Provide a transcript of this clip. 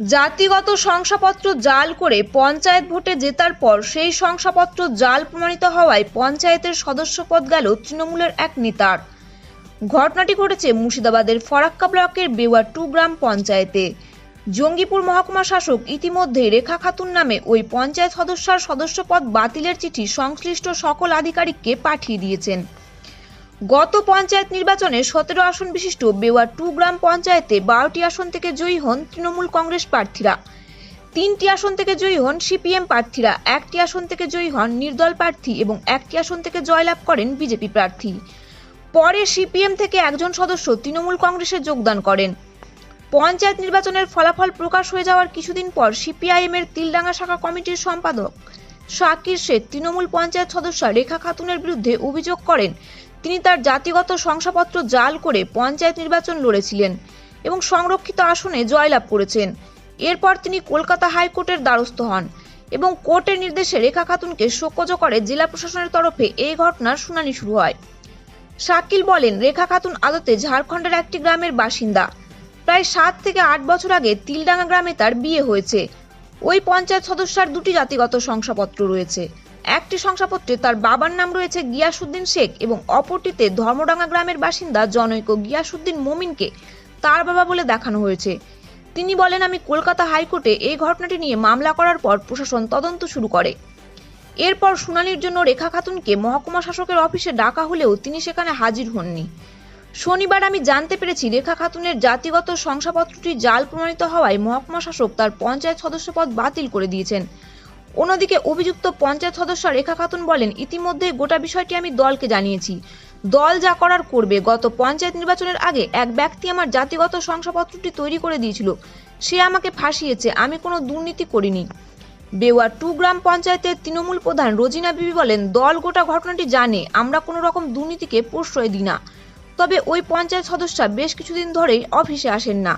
জাতিগত শংসাপত্র জাল করে পঞ্চায়েত ভোটে জেতার পর সেই শংসাপত্র জাল প্রমাণিত হওয়ায় পঞ্চায়েতের সদস্যপদ গেল তৃণমূলের এক নেতার। ঘটনাটি ঘটেছে মুর্শিদাবাদের ফরাক্কা ব্লকের বেওয়া টু গ্রাম পঞ্চায়েতে। জঙ্গিপুর মহকুমা শাসক ইতিমধ্যে রেখা খাতুন নামে ওই পঞ্চায়েত সদস্যার সদস্যপদ বাতিলের চিঠি সংশ্লিষ্ট সকল আধিকারিককে পাঠিয়ে দিয়েছেন। গত পঞ্চায়েত নির্বাচনে সতেরো আসন বিশিষ্ট বেওয়া টু গ্রাম পঞ্চায়েতে বারোটি আসন থেকে জয়ী হন তৃণমূল কংগ্রেস প্রার্থীরা। তিনটি আসন থেকে জয়ী হন সিপিএম প্রার্থীরা, একটি আসন থেকে জয়ী হন নির্দল প্রার্থী এবং একটি আসন থেকে জয়লাভ করেন বিজেপি প্রার্থী। পরে সিপিএম থেকে একজন সদস্য তৃণমূল কংগ্রেসে যোগদান করেন। পঞ্চায়েত নির্বাচনের ফলাফল প্রকাশ হয়ে যাওয়ার কিছুদিন পর সিপিআইএম এর তিলডাঙ্গা শাখা কমিটির সম্পাদক শাকির শেখ তৃণমূল পঞ্চায়েত সদস্য রেখা খাতুনের বিরুদ্ধে অভিযোগ করেন। তিনি তার জাতিগত শংসাপত্র জাল করে পঞ্চায়েত নির্বাচন লড়েছিলেন এবং সংরক্ষিত আসনে জয়লাভ করেছেন। এরপর তিনি কলকাতা হাইকোর্টের দ্বারস্থ হন এবং কোর্টের নির্দেশে রেখা খাতুনকে শোকজ করে জেলা প্রশাসনের তরফে এই ঘটনার শুনানি শুরু হয়। শাকিল বলেন, রেখা খাতুন আদতে ঝাড়খণ্ডের একটি গ্রামের বাসিন্দা। প্রায় সাত থেকে আট বছর আগে তিলডাঙ্গা গ্রামে তার বিয়ে হয়েছে। ওই পঞ্চায়েত সদস্যার দুটি জাতিগত শংসাপত্র রয়েছে। একটি শংসাপত্রে তার বাবার নাম রয়েছে গিয়াসুদ্দিন শেখ এবং অপরটিতে ধর্মডাঙ্গা গ্রামের বাসিন্দা জনৈক গিয়াসুদ্দিন মোমিনকে তার বাবা বলে দেখানো হয়েছে। তিনি বলেন, আমি কলকাতা হাইকোর্টে এই ঘটনাটি নিয়ে মামলা করার পর প্রশাসন তদন্ত শুরু করে। এরপর শুনানির জন্য রেখা খাতুনকে মহকুমা শাসকের অফিসে ডাকা হলেও তিনি সেখানে হাজির হননি। শনিবার আমি জানতে পেরেছি রেখা খাতুনের জাতিগত শংসাপত্রটি জাল প্রমাণিত হওয়ায় মহকুমা শাসক তার পঞ্চায়েত সদস্যপদ বাতিল করে দিয়েছেন। অন্যদিকে অভিযুক্ত পঞ্চায়েত সদস্য রেখা খাতুন বলেন, ইতিমধ্যে গোটা বিষয়টি আমি দলকে জানিয়েছি। দল যা করার করবে, গত পঞ্চায়েত নির্বাচনের আগে এক ব্যক্তি আমার জাতিগত শংসাপত্রটি তৈরি করে দিয়েছিল। সে আমাকে ফাঁসিয়েছে, আমি কোনো দুর্নীতি করিনি। বেওয়া টু গ্রাম পঞ্চায়েতের তৃণমূল প্রধান রোজিনা বিবি বলেন, দল গোটা ঘটনাটি জানে, আমরা কোনো রকম দুর্নীতিকে প্রশ্রয় দিই না। তবে ওই পঞ্চায়েত সদস্য বেশ কিছুদিন ধরেই অফিসে আসেন না।